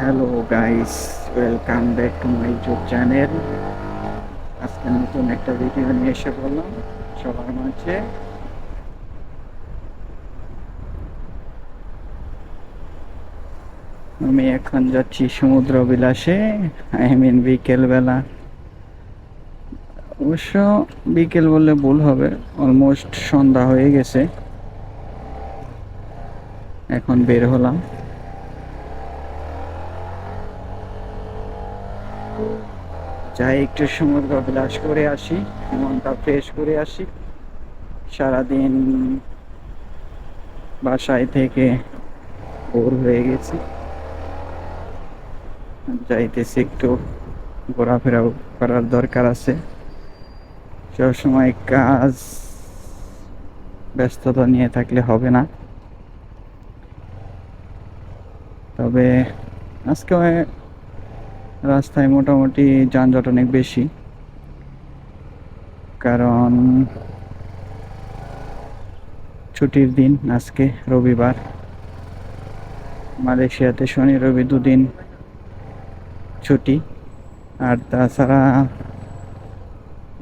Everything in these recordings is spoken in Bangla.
Hello guys welcome back to my YouTube channel আজকে নতুন একটা ভিডিও নিয়ে এসে বললাম সবার মাঝে। আমি এখন যাচ্ছি সমুদ্র বিলাসে আই মিন বিকেলবেলা। অবশ্য বিকেল বললে ভুল হবে। অলমোস্ট সন্ধ্যা হয়ে গেছে। এখন বের হলাম। যাই একটু সমুদ্র বিলাস করে আসি, মনটা ফ্রেশ করে আসি। সারাদিন বাসায় থেকে বোর হয়ে গেছি। যাইতেছি একটু ঘোরাফেরা করার দরকার আছে। সবসময় কাজ ব্যস্ততা নিয়ে থাকলে হবে না। তবে আজকে রাস্তায় মোটামুটি যানজট অনেক বেশি। কারণ ছুটির দিন আজকে রবিবার। মালয়েশিয়াতে শনি, রবি দুদিন ছুটি। আর তাছাড়া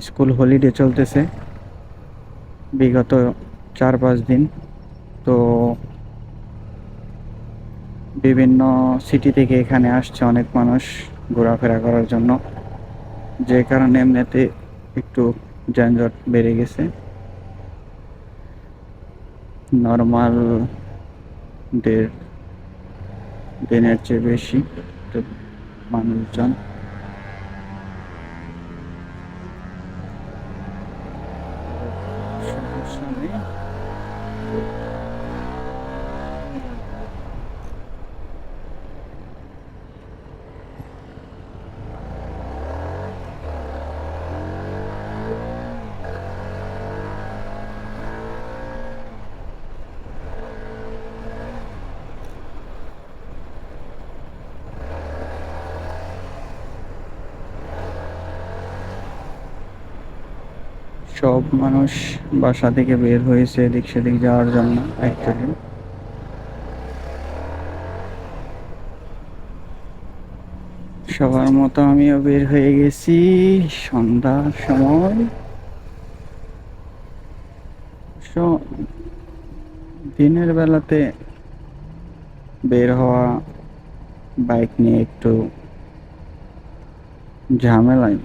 স্কুল হলিডে চলতেছে বিগত চার পাঁচ দিন। তো বিভিন্ন সিটি থেকে এখানে আসছে অনেক মানুষ। ঘোরাফেরা করার জন্য। যে কারণে এমনিতে একটু যানজট বেড়ে গেছে। নর্মাল ডের দিনের চেয়ে বেশি মানুষজন সমস্যা নেই সব মানুষ বাসা থেকে বের হয়েছে, এদিক সেদিক যাওয়ার জন্য অ্যাকচুয়ালি সবার মতো আমিও বের হয়ে গেছি, সন্ধ্যার সময়। দিনের বেলাতে বের হওয়া বাইক নিয়ে একটু ঝামেলায়,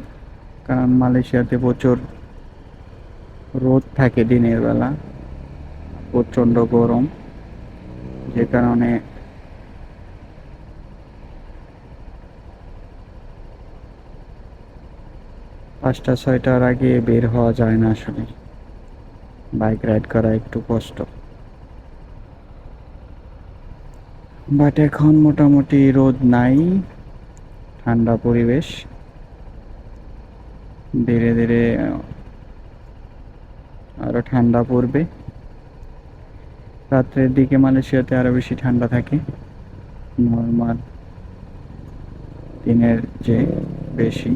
কারণ মালয়েশিয়াতে প্রচুর রোদ থাকে দিনের বেলা, প্রচণ্ড গরম, যে কারণে পাঁচটা, ছয়টার আগে বের হওয়া যায় না আসলে। বাইক রাইড করা একটু কষ্ট। বাট এখন মোটামুটি রোদ নাই, ঠান্ডা পরিবেশ। ধীরে ধীরে আরও ঠান্ডা পড়বে। রাত্রের দিকে মালয়েশিয়াতে আরও বেশি ঠান্ডা থাকে। নর্মাল দিনের যে বেশি।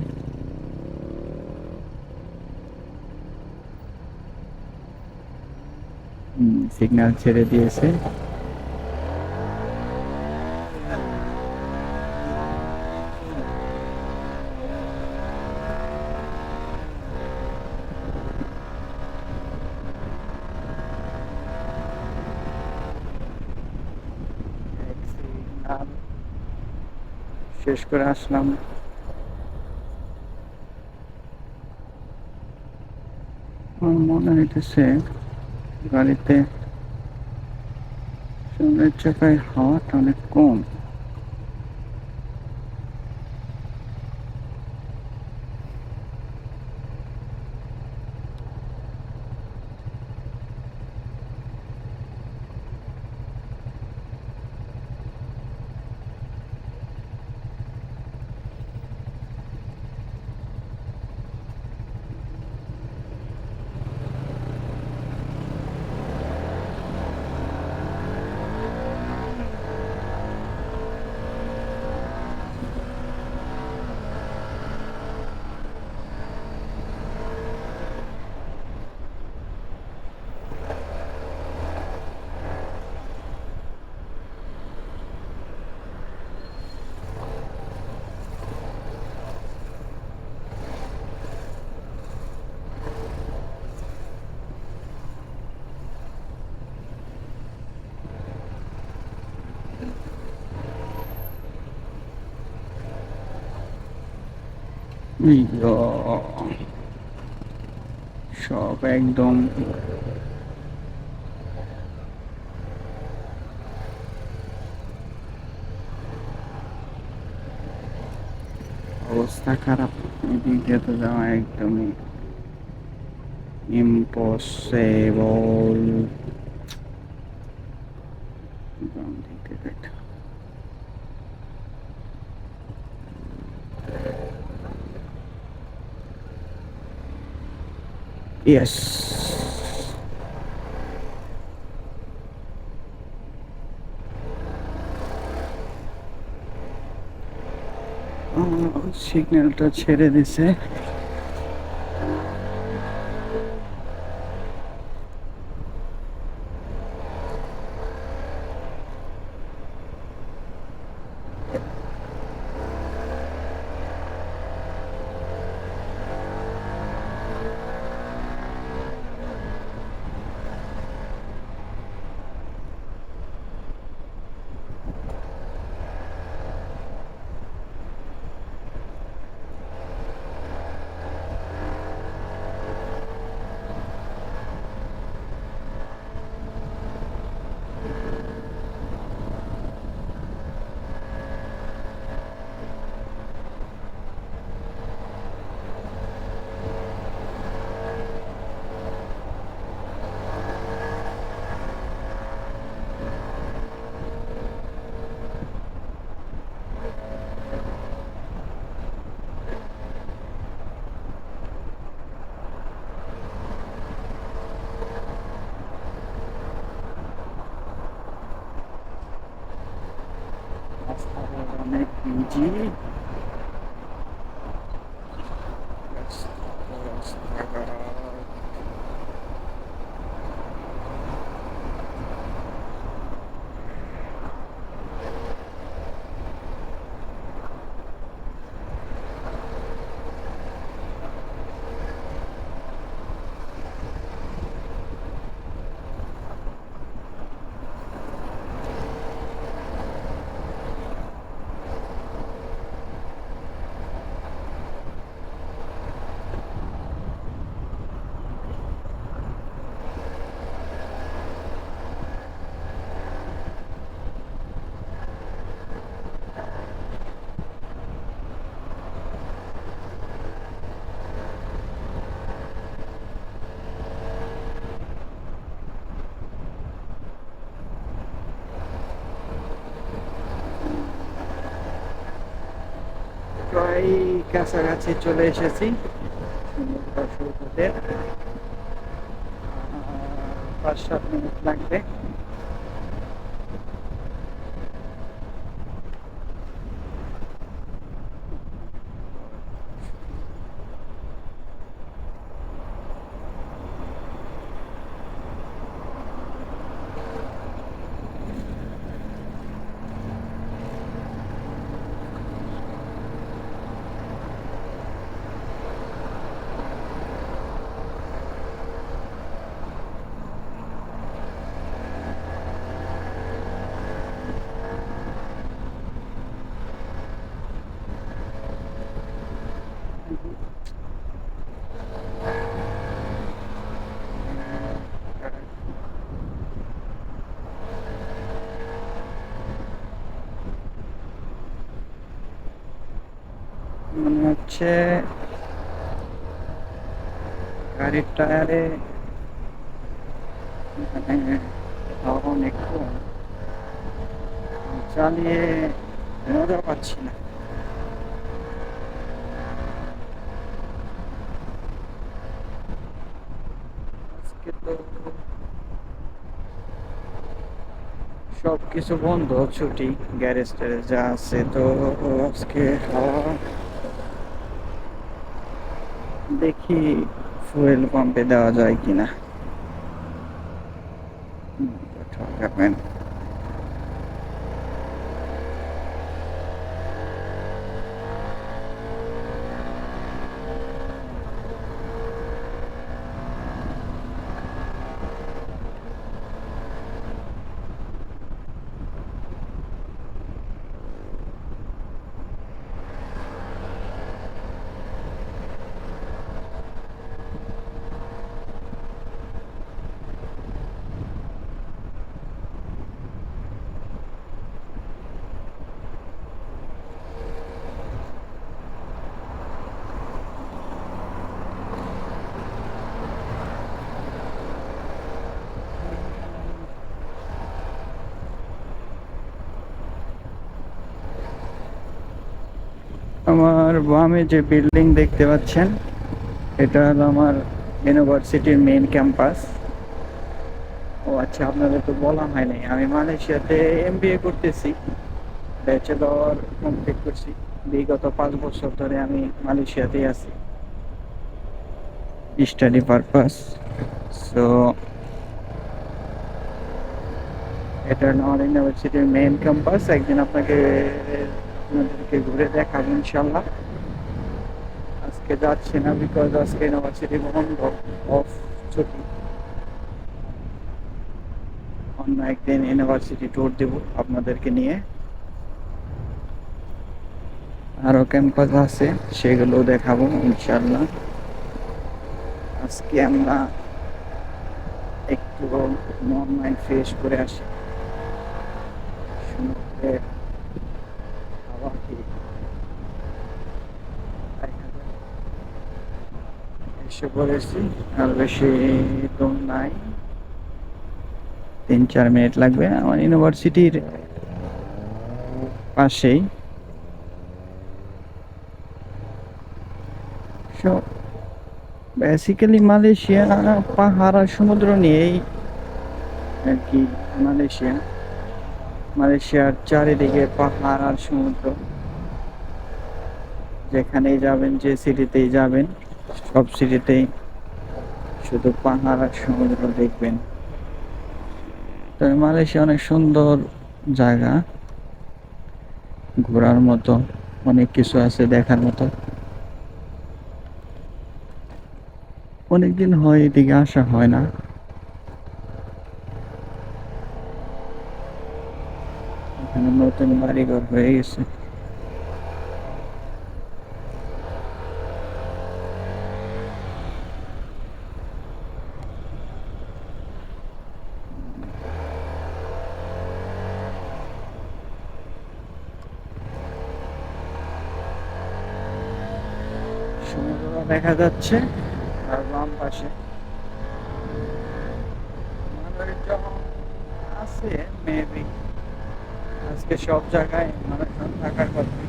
সিগন্যাল ছেড়ে দিয়েছে সিগন্যাল শেষ করে আসলাম। আমার মনে হইতেছে গাড়িতে সামনের চাকায় হাওয়াটা অনেক কম। সব একদম। অবস্থা খারাপ। এদিক তো যাওয়া একদমই ইম্পসিবল Yes. সিগন্যালটা ছেড়ে দিছে 呃，以及 প্রায় কাছাকাছি চলে এসেছি। পাঁচ সাত মিনিট লাগবে। মনে হচ্ছে গাড়ির টায়ারে মানে চালিয়ে মজা পাচ্ছি না। সব কিছু বন্ধ, ছুটি গ্যারেজ ট্যারেজ যা আছে তো আজকে হাওয়া দেখি ফুয়েল পাম্পে দেওয়া যায় কিনা। না। আমার বামে যে বিল্ডিং দেখতে পাচ্ছেন, এটা হলো আমার ইউনিভার্সিটির মেন ক্যাম্পাস ও আচ্ছা আপনাদের তো বলা হয় নাই। আমি মালয়েশিয়াতে এমবিএ করতেছি ব্যাচেলর কমপ্লিট করছি। বিগত পাঁচ বছর ধরে আমি মালয়েশিয়াতেই আছি। স্টাডি পারপাস সো এটা আমার ইউনিভার্সিটির মেন ক্যাম্পাস একদিন আপনাকে আপনাদেরকে ঘুরে দেখাবো ইনশাল্লাহ আজকে যাচ্ছি না বিকজ আজকে ইউনিভার্সিটি বন্ধ অফ ছুটি। অন্য একদিন ইউনিভার্সিটি ট্যুর দেব আপনাদেরকে নিয়ে। আরও ক্যাম্পাস আছে সেগুলো দেখাবো ইনশাল্লাহ আজকে আমরা একটু মন মাইন্ড ফ্রেশ করে আসি। সমুদ্রের হাওয়া খেয়ে দেখা যায়। এসে পড়েছি আর বেশি দম নাই। তিন, চার মিনিট লাগবে। আমার ইউনিভার্সিটির পাশেই। বেসিক্যালি মালয়েশিয়া, পাহাড় আর সমুদ্র নিয়েই আর কি মালয়েশিয়া। মালয়েশিয়ার চারিদিকে পাহাড় আর সমুদ্র। যেখানেই যাবেন, যে সিটিতেই যাবেন। সব সিটিতেই শুধু পাহাড় আর সমুদ্র দেখবেন। তবে মালয়েশিয়া অনেক সুন্দর জায়গা। ঘোরার মতো অনেক কিছু আছে দেখার মতো। অনেকদিন হয় এদিকে আসা হয় না। এখানে নতুন বাড়িঘর হয়ে গেছে সমুদ্র দেখা যাচ্ছে আর বাম পাশে আছে মেবি আজকে সব জায়গায় মানুষজন থাকার কথা।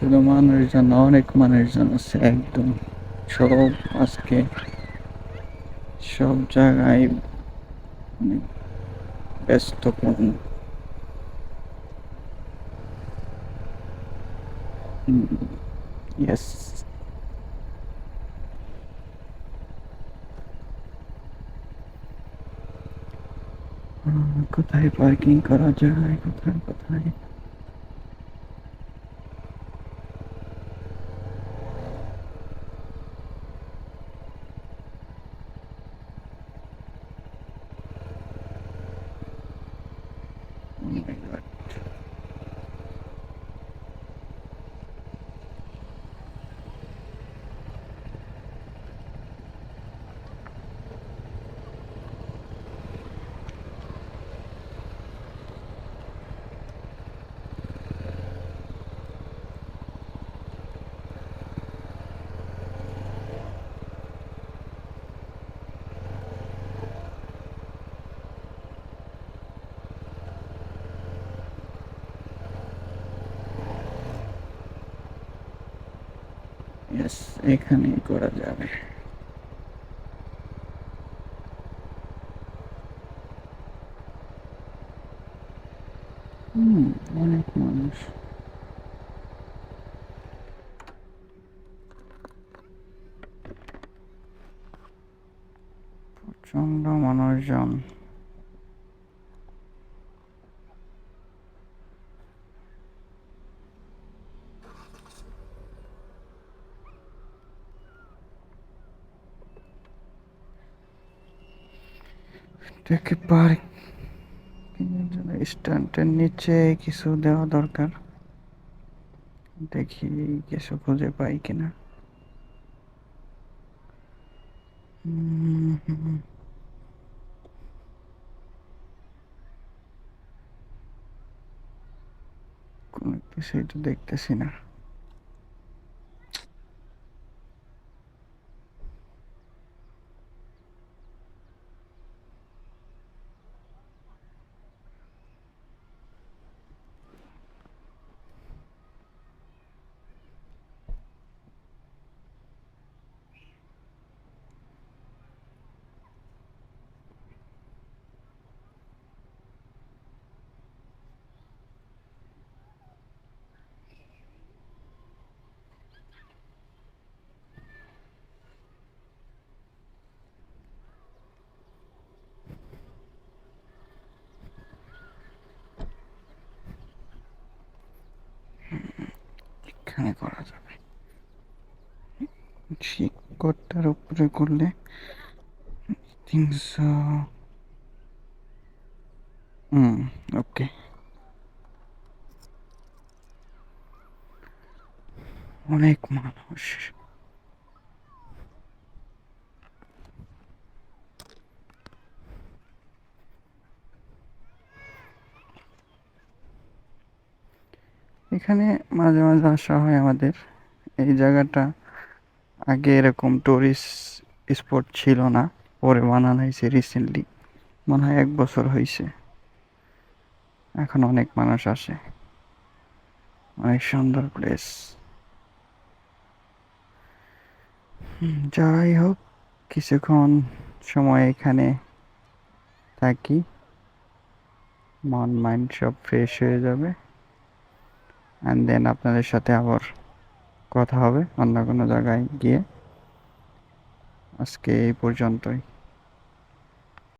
শুধু মানুষজন না, অনেক মানুষজন আছে একদম সব আজকে সব জায়গায় অনেক ব্যস্তপূর্ণ ইয়েস কোথায় পার্কিং করা যায় কোথায় কোথায় এখানেই করা যাবে। হুম অনেক মানুষ। প্রচণ্ড মানুষজন। এটাকে পার্ক স্ট্যান্ডের নিচে কিছু দেওয়া দরকার। দেখি কিছু খুঁজে পাই কিনা। কোনো কিছুই তো দেখতেছি না। এখানে করা যাবে। শিকড়টার উপরে করলে তিনশো হুম ওকে। অনেক মানুষ। এখানে মাঝে মাঝে আসা হয় আমাদের। এই জায়গাটা আগে এরকম টুরিস্ট স্পট ছিল না, পরে বানানো হয়েছে রিসেন্টলি মনে হয় এক বছর হয়েছে। এখন অনেক মানুষ আসে। অনেক সুন্দর প্লেস যাই হোক, কিছুক্ষণ সময় এখানে থাকি। মন মাইন্ড সব ফ্রেশ হয়ে যাবে। অ্যান্ড দেন আপনাদের সাথে আবার কথা হবে অন্য কোনো জায়গায় গিয়ে। আজকে এই পর্যন্তই।